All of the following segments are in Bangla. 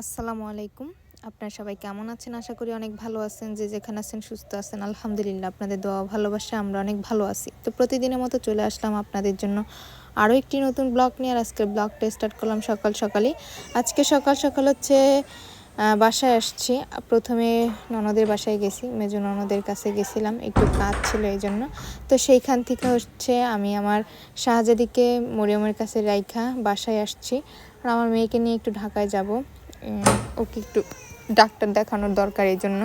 আসসালামু আলাইকুম। আপনারা সবাই কেমন আছেন? আশা করি অনেক ভালো আছেন। যে যেখানে আছেন সুস্থ আছেন। আলহামদুলিল্লাহ, আপনাদের দোয়া ভালোবাসা আমরা অনেক ভালো আছি। তো প্রতিদিনের মতো চলে আসলাম আপনাদের জন্য আরও একটি নতুন ব্লগ নিয়ে আর আজকের ব্লগটা স্টার্ট করলাম সকাল সকালই। আজকে সকাল সকাল হচ্ছে বাসায় আসছি। প্রথমে ননদের বাসায় গেছি। মেজো ননদের কাছে গেছিলাম। একটু কাজ ছিল এই জন্য। তো সেইখান থেকে হচ্ছে আমি আমার শাহজাদিকে মরিয়মের কাছে রাইখা বাসায় আসছি। আর আমার মেয়েকে নিয়ে একটু ঢাকায় যাব। ওকে একটু ডাক্তার দেখানোর দরকার এই জন্য।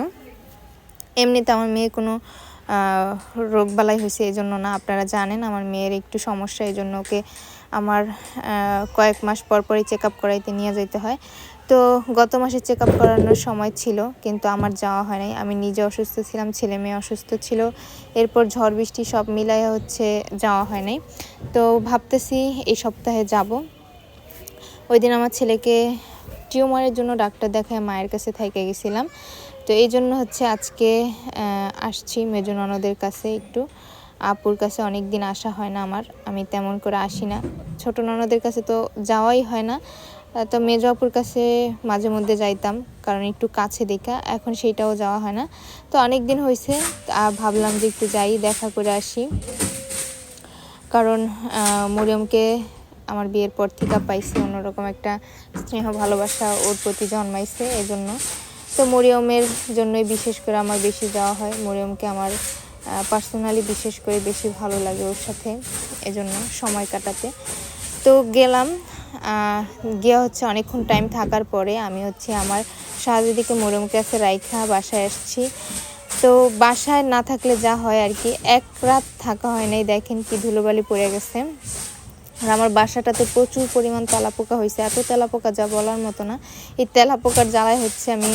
এমনিতে আমার মেয়ে কোনো রোগবালাই হয়েছে এই জন্য না, আপনারা জানেন আমার মেয়ের একটু সমস্যা এই জন্য ওকে আমার কয়েক মাস পর পরই চেক আপ করাইতে নিয়ে যেতে হয়। তো গত মাসে চেক আপ করানোর সময় ছিল, কিন্তু আমার যাওয়া হয় নাই। আমি নিজে অসুস্থ ছিলাম, ছেলে মেয়ে অসুস্থ ছিল। এরপর ঝড় বৃষ্টি সব মিলাই হচ্ছে যাওয়া হয় নাই। তো ভাবতেছি এই সপ্তাহে যাব। ওই দিন আমার ছেলেকে টিউমারের জন্য ডাক্তার দেখায় মায়ের কাছে থেকে গেছিলাম। তো এই জন্য হচ্ছে আজকে আসছি মেজো ননদের কাছে একটু। আপুর কাছে অনেক দিন আসা হয় না আমার, আমি তেমন করে আসি না। ছোট ননদের কাছে তো যাওয়াই হয় না। তো মেজো আপুর কাছে মাঝে মধ্যে যাইতাম, কারণ একটু কাছে দেখা, এখন সেইটাও যাওয়া হয় না। তো অনেক দিন হয়েছে ভাবলাম যে একটু যাই, দেখা করে আসি। কারণ মরিয়মকে আমার বিয়ের পর থেকে পাইছি অন্যরকম একটা স্নেহ ভালোবাসা ওর প্রতি জন্মাইছে এই জন্য তো মরিয়মের জন্যই বিশেষ করে আমার বেশি যাওয়া হয়। মরিয়মকে আমার পার্সোনালি বিশেষ করে বেশি ভালো লাগে ওর সাথে এজন্য সময় কাটাতে। তো গেলাম গিয়ে হচ্ছে অনেকক্ষণ টাইম থাকার পরে আমি হচ্ছে আমার শাহজাদিকে মরিয়ম কাছে রাইখা বাসায় আসছি। তো বাসায় না থাকলে যা হয় আর কি, এক রাত থাকা হয় নাই, দেখেন কি ধুলোবালি পড়ে গেছে। আর আমার বাসাটাতে প্রচুর পরিমাণ তেলাপোকা হয়েছে। এত তেলাপোকা যা বলার মতো না। এই তেলাপোকার জ্বালায় হচ্ছে আমি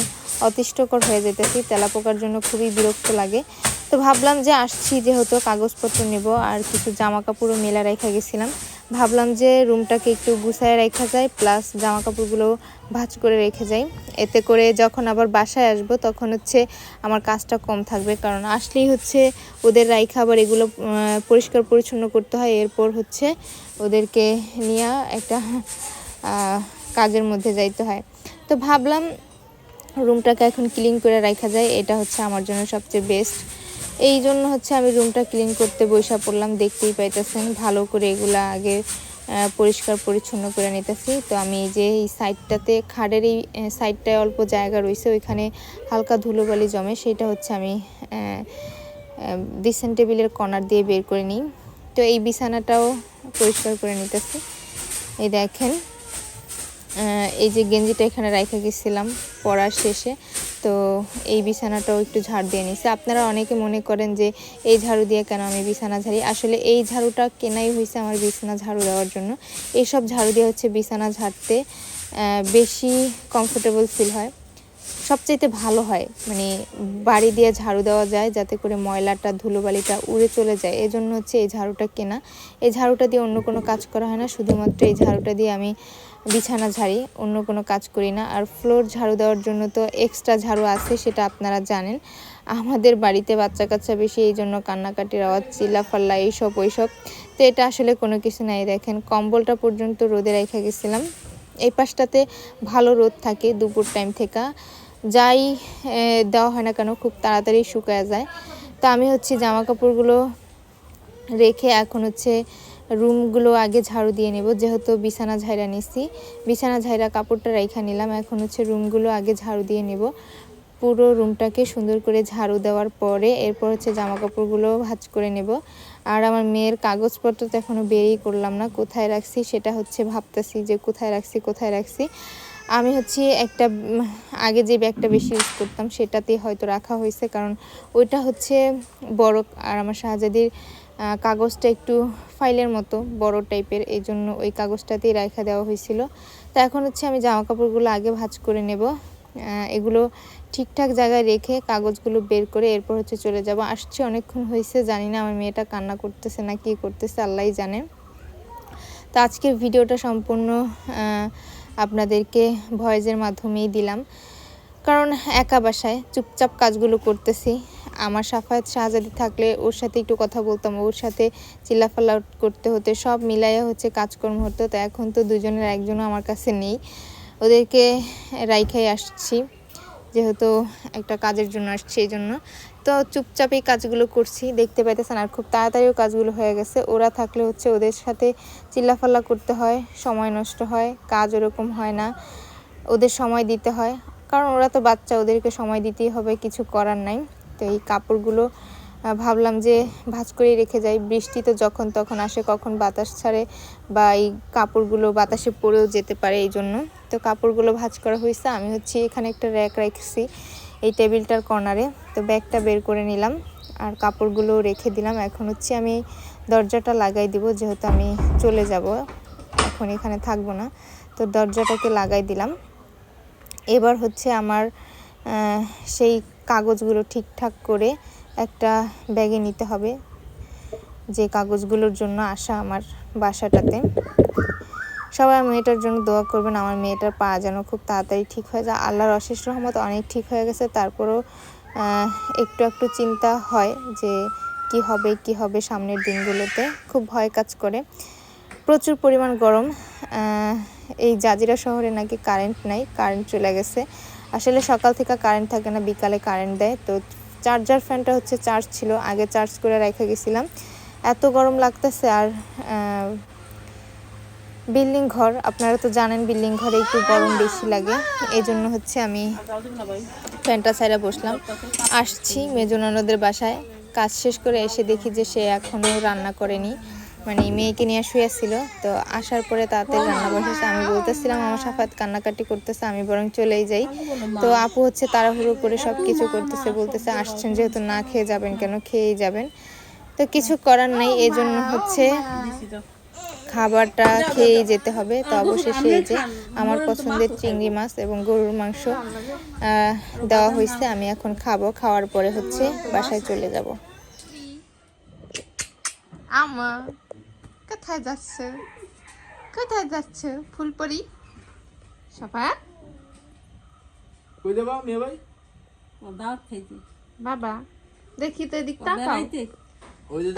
অতিষ্ঠকর হয়ে যেতেছি। তেলাপোকার জন্য খুবই বিরক্ত লাগে। তো ভাবলাম যে আসছি, যেহেতু কাগজপত্র নেব আর কিছু জামা কাপড়ও মেলা রেখে গেছিলাম। ভাবলাম যে রুমটাকে একটু গুছায় রাখা যায় প্লাস জামা কাপড়গুলো ভাঁজ করে রেখে যাই। এতে করে যখন আবার বাসায় আসব, তখন হচ্ছে আমার কাজটা কম থাকবে। কারণ আসলেই হচ্ছে ওদের রাইখা আবার এগুলো পরিষ্কার পরিচ্ছন্ন করতে হয়। এরপর হচ্ছে ওদেরকে নিয়ে একটা কাজের মধ্যে যাইতে হয়। তো ভাবলাম রুমটাকে এখন ক্লিন করে রাখা যায়। এটা হচ্ছে আমার জন্য সবচেয়ে বেস্ট এই জন্য হচ্ছে আমি রুমটা ক্লিন করতে বৈশা পড়লাম, দেখতেই পাইতেছেন। ভালো করে এগুলা আগে পরিষ্কার পরিচ্ছন্ন করে নিতেছি। তো আমি যে এই সাইডটাতে, খাড়ের এই সাইডটায় অল্প জায়গা রয়েছে, ওইখানে হালকা ধুলোবালি জমে, সেটা হচ্ছে আমি ডিসেন্ট টেবিলের কর্নার দিয়ে বের করে নিই। তো এই বিছানাটাও পরিষ্কার করে নিতেছি। এই দেখেন এই যে গেঞ্জিটা এখানে রেখে গেছিলাম পড়ার শেষে। তো এই বিছানাটাও একটু ঝাড় দিয়ে নিছি। আপনারা অনেকে মনে করেন যে, এই ঝাড়ু দিয়ে কেন আমি বিছানা ঝাড়ি? আসলে এই ঝাড়ুটা কেনাই হয়েছে আমার বিছানা ঝাড়ু দেওয়ার জন্য। এইসব ঝাড়ু দিয়ে হচ্ছে বিছানা ঝাড়তে বেশি কমফোর্টেবল ফিল হয়। সবচাইতে ভালো হয় মানে বাড়ি দিয়ে ঝাড়ু দেওয়া যায় যাতে করে ময়লাটা, ধুলোবালিটা উড়ে চলে যায়। এজন্য হচ্ছে এই ঝাড়ুটা কেনা। এই ঝাড়ুটা দিয়ে অন্য কোনো কাজ করা হয় না। শুধুমাত্র এই ঝাড়ুটা দিয়ে আমি বিছানা ঝাড়ি, অন্য কোনো কাজ করি না। আর ফ্লোর ঝাড়ু দেওয়ার জন্য তো এক্সট্রা ঝাড়ু আছে, সেটা আপনারা জানেন। আমাদের বাড়িতে বাচ্চা কাচ্চা বেশি, এই জন্য কান্নাকাটির আওয়াজ, চিল্লাফাল্লা, এইসব ওইসব। তো এটা আসলে কোনো কিছু নাই, দেখেন। কম্বলটা পর্যন্ত রোদে রেখে গেছিলাম। এই পাশটাতে ভালো রোদ থাকে দুপুর টাইম থেকে। যাই দেওয়া হয় না কেন, খুব তাড়াতাড়ি শুকায় যায়। তো আমি হচ্ছে জামা কাপড়গুলো রেখে এখন হচ্ছে রুমগুলো আগে ঝাড়ু দিয়ে নেব, যেহেতু বিছানা ঝাইরা নিছি। বিছানা ঝাইরা কাপড়টা রেখা নিলাম, এখন হচ্ছে রুমগুলো আগে ঝাড়ু দিয়ে নেব। পুরো রুমটাকে সুন্দর করে ঝাড়ু দেওয়ার পরে এরপর হচ্ছে জামা কাপড়গুলো ভাঁজ করে নেব। আর আমার মেয়ের কাগজপত্র তো এখনও বেরই করলাম না, কোথায় রাখছি সেটা হচ্ছে ভাবতেছি যে কোথায় রাখছি কোথায় রাখছি। আমি হচ্ছে একটা, আগে যে ব্যাগটা বেশি ইউজ করতাম সেটাতেই হয়তো রাখা হয়েছে, কারণ ওইটা হচ্ছে বড় আর আমার শাহজাদির কাগজটা একটু ফাইলের মতো বড় টাইপের, এই জন্য ওই কাগজটাতেই রাখা দেওয়া হয়েছিল। তো এখন হচ্ছে আমি জামা কাপড়গুলো আগে ভাঁজ করে নেব। এগুলো ঠিকঠাক জায়গায় রেখে কাগজগুলো বের করে এরপর হচ্ছে চলে যাব। আসছে অনেকক্ষণ হয়েছে, জানি না আমার মেয়েটা কান্না করতেছে না কি করতেছে, আল্লাহই জানে। তো আজকের ভিডিওটা সম্পূর্ণ আপনাদেরকে ভয়েসের মাধ্যমেই দিলাম। কারণ একা বাসায় চুপচাপ কাজগুলো করতেছি। আমার সাফায়াত শাহজাদি থাকলে ওর সাথে একটু কথা বলতাম, ওর সাথে চিল্লাফাল্লা করতে হতে, সব মিলাইয়া হচ্ছে কাজকর্ম হতো, তো এখন তো দুজনের একজনও আমার কাছে নেই। ওদেরকে রাইখাই আসছি, যেহেতু একটা কাজের জন্য আসছি এই জন্য। তো চুপচাপ এই কাজগুলো করছি, দেখতে পাইতেছেন আর খুব তাড়াতাড়িও কাজগুলো হয়ে গেছে। ওরা থাকলে হচ্ছে ওদের সাথে চিল্লাফাল্লা করতে হয়, সময় নষ্ট হয়, কাজ ওরকম হয় না, ওদের সময় দিতে হয়। কারণ ওরা তো বাচ্চা, ওদেরকে সময় দিতেই হবে, কিছু করার নাই। তো এই কাপড়গুলো ভাবলাম যে ভাঁজ করে রেখে যাই। বৃষ্টি তো যখন তখন আসে, কখন বাতাস ছাড়ে বা এই কাপড়গুলো বাতাসে পড়েও যেতে পারে এই জন্য। তো কাপড়গুলো ভাঁজ করা হয়েছে আমি হচ্ছে এখানে একটা র্যাক রেখেছি এই টেবিলটার কর্নারে। তো ব্যাগটা বের করে নিলাম আর কাপড়গুলো রেখে দিলাম। এখন হচ্ছে আমি দরজাটা লাগাই দিব, যেহেতু আমি চলে যাব, এখন এখানে থাকব না। তো দরজাটাকে লাগাই দিলাম। এবার হচ্ছে আমার সেই কাগজগুলো ঠিকঠাক করে একটা ব্যাগে নিতে হবে। যে কাগজগুলোর জন্য আসা আমার বাসাটাতে। সবাই মেয়েটার জন্য দোয়া করবেন, আমার মেয়েটার পা যেন খুব তাড়াতাড়ি ঠিক হয়ে যায়। আল্লাহর অশেষ রহমত, অনেক ঠিক হয়ে গেছে। তারপরেও একটু একটু চিন্তা হয় যে কি হবে কি হবে সামনের দিনগুলোতে। খুব ভয় কাজ করে। প্রচুর পরিমাণ গরম। এই জাজিরা শহরে নাকি কারেন্ট নাই, কারেন্ট চলে গেছে। আসলে সকাল থেকে কারেন্ট থাকে না, বিকালে কারেন্ট দেয়। তো চার্জার ফ্যানটা হচ্ছে চার্জ ছিল, আগে চার্জ করে রেখে গেছিলাম। এত গরম লাগতেছে আর বিল্ডিং ঘর, আপনারা তো জানেন বিল্ডিং ঘরে একটু গরম বেশি লাগে। এই জন্য হচ্ছে আমি ফ্যানটা সাইডে বসলাম। আসছি মেজনানদের বাসায়, কাজ শেষ করে এসে দেখি যে সে এখনও রান্না করেনি। মানে মেয়েকে নিয়ে শুয়েছিল, তো আসার পরে তাতে রান্না বসেছে আমি বলতেছিলাম, আমার সাফাত কান্নাকাটি করতেছে, আমি বরং চলেই যাই। তো আপু হচ্ছে তাড়াহুড়ো করে সব কিছু করতেছে, বলতেছে, আসছেন যেহেতু না খেয়ে যাবেন কেন? খেয়েই যাবেন। তো কিছু করার নাই এই জন্য হচ্ছে খাবারটা খেয়েই যেতে হবে। তো অবশেষে এই যে আমার পছন্দের চিংড়ি মাছ এবং গরুর মাংস দেওয়া হয়েছে, আমি এখন খাব। খাওয়ার পরে হচ্ছে বাসায় চলে যাব। আমা কোথায় যাচ্ছে? কোথায় যাচ্ছে ফুলপরি? সবাই কই মেয়ে ভাই? দাওয়াত খাইতে। বাবা দেখি তো এদিক তাকাও। ওই যে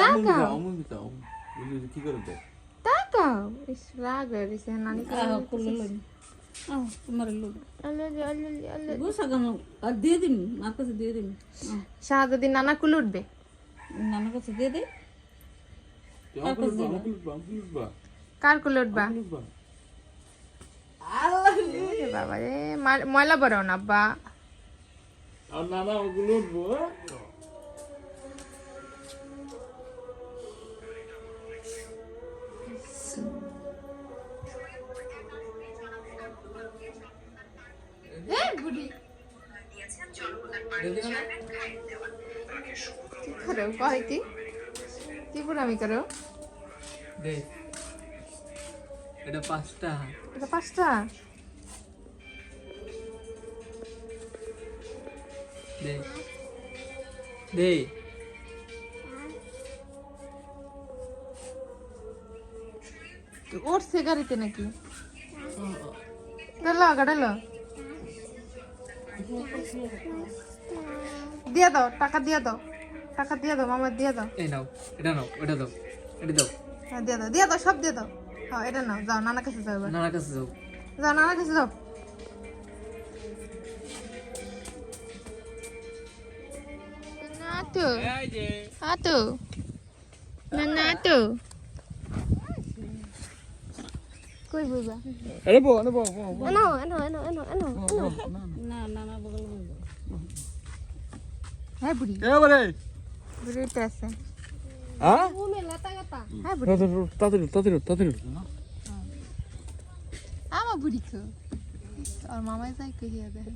দিতা বুঝলি কি করে তাকাও। ইস রাগ হয়েছে নানি আহ করলে লই। আহ তোমার লই। আল্লাহ আল্লাহ আল্লাহ গোসা গাম আর দিয়ে দিন মার কাছে দিয়ে দিন শাহাদুদ্দিন নানা কুল উঠবে? নানার কাছে দিয়ে দে তুই আমুল উঠবা আমুল উঠবা আমুল উঠবা কার কুল উঠবা আমুল উঠবা বাবা রে ময়লা বড় না আব্বা আর নানা ওগুলো উঠবো কি করো কয় কি দে। এটা পাঁচটা। এটা পাঁচটা? দে। দে। উঠছে গাড়িতে নাকি? ডালো গাড়ালো দিয়ে দাও টাকা দিয়ে দাও। টাকা দিয়ে দাও মামা দিয়ে দাও। এই নাও এটা নাও এটা দাও এটা দাও। হ্যাঁ দিয়ে দাও দিয়ে দাও সব দিয়ে দাও। হ্যাঁ এটা নাও যাও নানা কাছে যাও এবার। নানার কাছে যাও। যাও নানা কাছে যাও। Nato. Ato. Nato. কই বইবা? আরে বো আরে বো বো এনো এনো এনো এনো এনো না নানা বগল হ্যাঁ বুড়ি। এবারে বুড়িটা আছে হ্যাঁ হ্যাঁ বুড়ি তাড়াতাড়ি তাড়াতাড়ি তাড়াতাড়ি আমার বুড়ি খো আর মামাই যাই কহিয়া দেয়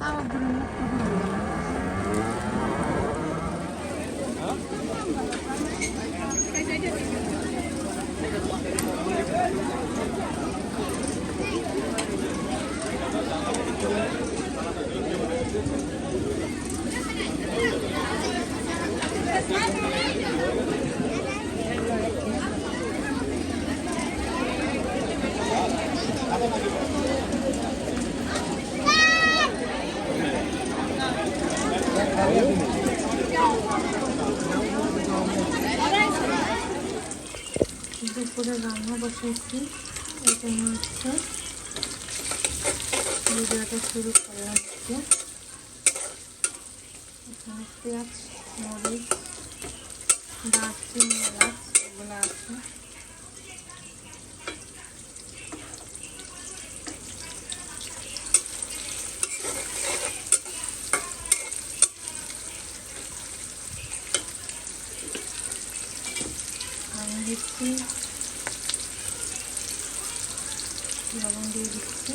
আমার বুড়ি মুখ দুপুরে রান্না বসাইছি এটা হচ্ছে। ভিডিওটা শুরু করলাম হচ্ছে। এখানে পেঁয়াজ, মরিচ, দারচিনি, এলাচ, এগুলো আছে। আমি দিচ্ছি লবণ দিয়ে দিচ্ছি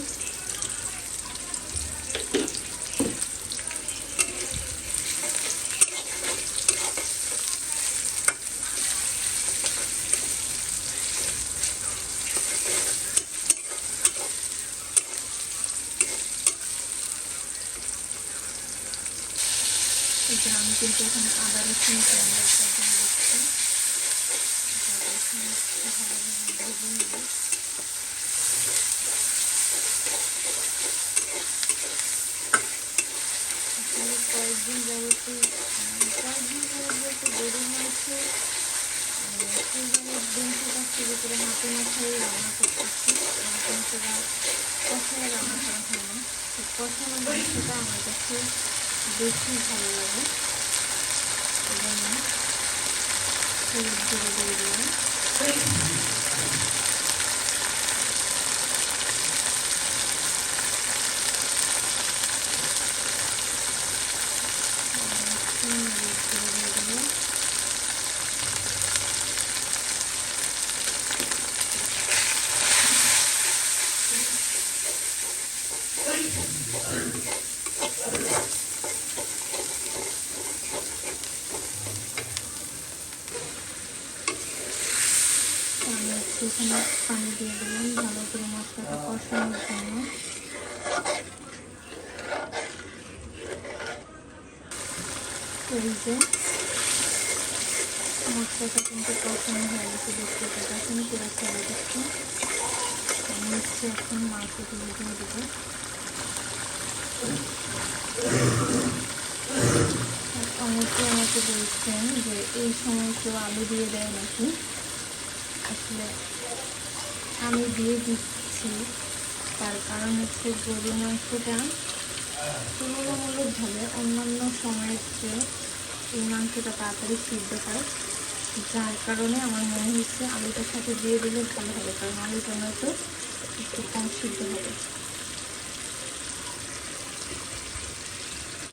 এই যে আমি কিন্তু এখানে আদা রসুন পেঁয়াজটা দিয়ে দিচ্ছি আদা রসুন ভালোভাবে ভেজে নেব আসলে কয়েকদিন যাবতে কয়েকদিন যাবত বলতে গরু কুরবানির দিন থেকে শুরু করে হাতে মাথায় রান্না করতেছি মাথাটা কষায় রান্না করা হয় না কষানো মাংসটা আমার কাছে বেশি ভালো লাগে এই জন্য হলুদ দিয়ে দিলাম আর হলুদ গুঁড়ো দিয়ে দিলাম আমি হচ্ছে এখানে পানি দিয়ে দিলাম ভালো করে মশলাটা কষানোর জন্য তো এই যে মশলাটা কিন্তু কষানো হয়ে গেছে দেখতে পাচ্ছেন পুরো ছেড়ে দিচ্ছে। আমি হচ্ছে এখন মাংসগুলো দিয়ে দেবো। অনেকে আমাকে বলছেন যে এই সময় কেউ আলু দিয়ে দেয় নাকি? আসলে আমি দিয়ে দিচ্ছি। তার কারণ হচ্ছে গরু মাংসটা তুলনামূলকভাবে অন্যান্য সময়ের চেয়ে এই মাংসটা তাড়াতাড়ি সিদ্ধ হয়। যার কারণে আমার মনে হচ্ছে আলুটার সাথে দিয়ে দিলে ভালো হবে, কারণ আলুটা নয়তো একটু কম সিদ্ধ হবে।